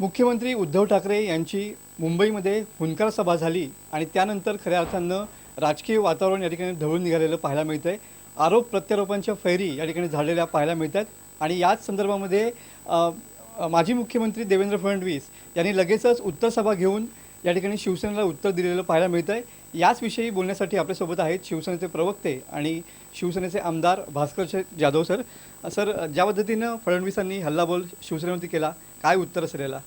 मुख्यमंत्री उद्धव ठाकरे यांची मुंबईमध्ये हुंकार सभा झाली आणि त्यानंतर खऱ्या अर्थानं राजकीय वातावरण या ठिकाणी ढवळून निघालेलं पाहायला मिळतं आहे आरोप प्रत्यारोपांच्या फैरी या ठिकाणी झालेल्या पाहायला मिळत आहेत आणि याच संदर्भामध्ये माजी मुख्यमंत्री देवेंद्र फडणवीस यांनी लगेचच उत्तर सभा घेऊन या ठिकाणी शिवसेनेला उत्तर दिलेलं पाहायला मिळतं आहे याच विषयी बोलण्यासाठी आपल्यासोबत आहेत शिवसेनेचे प्रवक्ते आणि शिवसेनेचे आमदार भास्कर जाधव सर. सर ज्या पद्धतीनं फडणवीसांनी हल्लाबोल शिवसेनेवरती केला काय उत्तर असेल याला?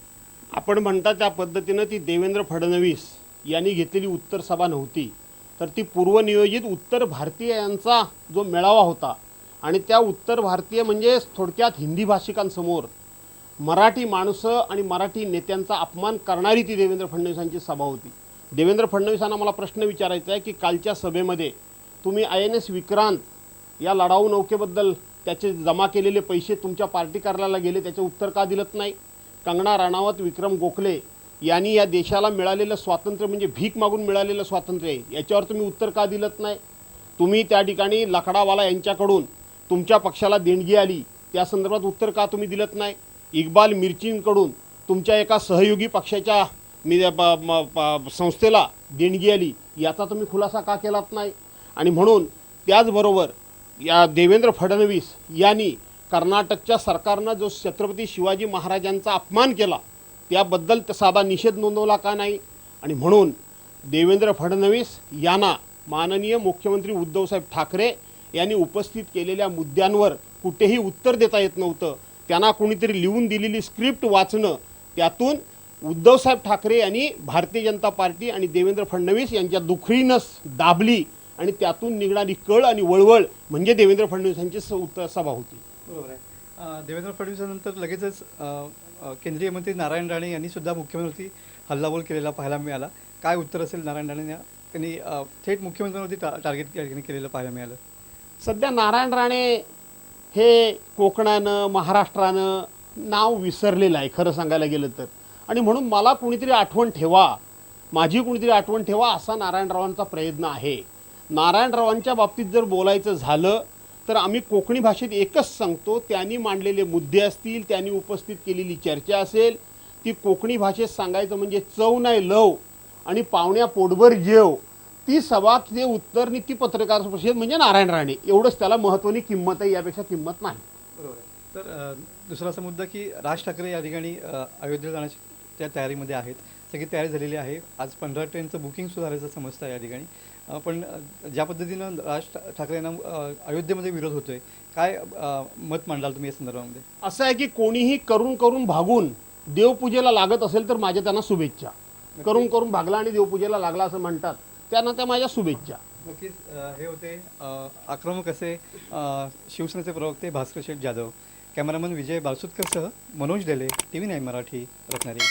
आपण म्हणता त्या पद्धतीनं ती देवेंद्र फडणवीस यांनी घेतलेली उत्तर सभा नव्हती. तर ती पूर्वनियोजित उत्तर भारतीयांचा जो मेळावा होता आणि त्या उत्तर भारतीय म्हणजे थोडक्यात हिंदी भाषिकांसमोर मराठी माणसं आणि मराठी नेत्यांचा अपमान करणारी ती देवेंद्र फडणवीसांची सभा होती. देवेंद्र फडणवीसांना मला प्रश्न विचारायचा आहे की कालच्या सभेमध्ये तुम्ही आय एन एस विक्रांत या लढाऊ नौकेबद्दल त्याचे जमा केलेले पैसे तुमच्या पार्टी कार्यालयाला गेले त्याचे उत्तर का दिलत नाही? कंगना राणावत विक्रम गोखले यांनी या देशाला मिळालेलं स्वातंत्र्य म्हणजे भीक मागून मिळालेलं स्वातंत्र्य आहे. याच्यावर तुम्ही उत्तर का दिलत नाही? तुम्ही त्या ठिकाणी लकडावाला यांच्याकडून तुमच्या पक्षाला देणगी आली. त्या संदर्भात उत्तर का तुम्ही दिलत नाही? इक्बाल मिर्चींकडून तुमच्या एका सहयोगी पक्षाच्या मी प- संस्थेला देणगी आली. याचा तुम्ही खुलासा का केलात नाही? आणि म्हणून त्याचबरोबर या देवेंद्र फडणवीस यांनी कर्नाटकच्या सरकारनं जो छत्रपती शिवाजी महाराजांचा अपमान केला त्याबद्दल त- साधा निषेध नोंदवला का नाही? आणि म्हणून देवेंद्र फडणवीस यांना माननीय मुख्यमंत्री उद्धवसाहेब ठाकरे यांनी उपस्थित केलेल्या मुद्द्यांवर कुठेही उत्तर देता येत नव्हतं. त्यांना कोणीतरी लिहून दिलेली स्क्रिप्ट वाचणं त्यातून उद्धवसाहेब ठाकरे यांनी भारतीय जनता पार्टी आणि देवेंद्र फडणवीस यांच्या दुखरीनस दाबली आणि त्यातून निघणारी कळ आणि वळवळ म्हणजे देवेंद्र फडणवीसांची स- उत्तर सभा होती. बरोबर आहे. देवेंद्र फडणवीसांनंतर लगेचच केंद्रीय मंत्री नारायण राणे यांनी सुद्धा मुख्यमंत्री हल्लाबोल केलेला पाहायला मिळाला. काय उत्तर असेल नारायण राणे त्यांनी थेट मुख्यमंत्र्यांवरती टा टार्गेट केलेलं पाहायला मिळालं. सध्या नारायण राणे हे कोकणानं महाराष्ट्रानं नाव विसरलेलं आहे खरं सांगायला गेलं तर. आणि म्हणून मला कुणीतरी आठवण ठेवा माझी कुणीतरी आठवण ठेवा असा नारायणरावांचा प्रयत्न आहे. नारायणरावांच्या बाबतीत जर बोलायचं झालं तर आम्ही कोकणी भाषेत एकच सांगतो त्यांनी मांडलेले मुद्दे असतील त्यांनी उपस्थित केलेली चर्चा असेल ती कोकणी भाषेत सांगायचं म्हणजे चव नाही लव आणि पाहुण्या पोटभर जेव. ती सभा ते उत्तर नी ती पत्रकार परिषद म्हणजे नारायण राणे. एवढंच त्याला महत्त्वानी किंमत आहे यापेक्षा किंमत नाही. बरोबर तर दुसरा असा मुद्दा की राज ठाकरे या ठिकाणी अयोध्येला जाण्याची त्या तयारीमध्ये आहेत. सगळी तयारी झालेली आहे. आज पंधरा ट्रेनचं बुकिंग सुद्धा झाल्याचं समजतं या ठिकाणी. पण ज्या पद्धतीनं राज ठाकरे यांना अयोध्येमध्ये विरोध होतोय काय मत मांडाल तुम्ही या संदर्भामध्ये? असं आहे की कोणीही करून करून भागून देवपूजेला लागत असेल तर माझ्या त्यांना शुभेच्छा. करून करून भागला आणि देवपूजेला लागला असं म्हणतात त्यांना त्या माझ्या शुभेच्छा. नक्कीच हे होते आक्रमक असे शिवसेनेचे प्रवक्ते Bhaskar Sheth Jadhav cameraman Vijay बालसुतकरसह Manoj Dele T V nine Marathi Ratnagiri.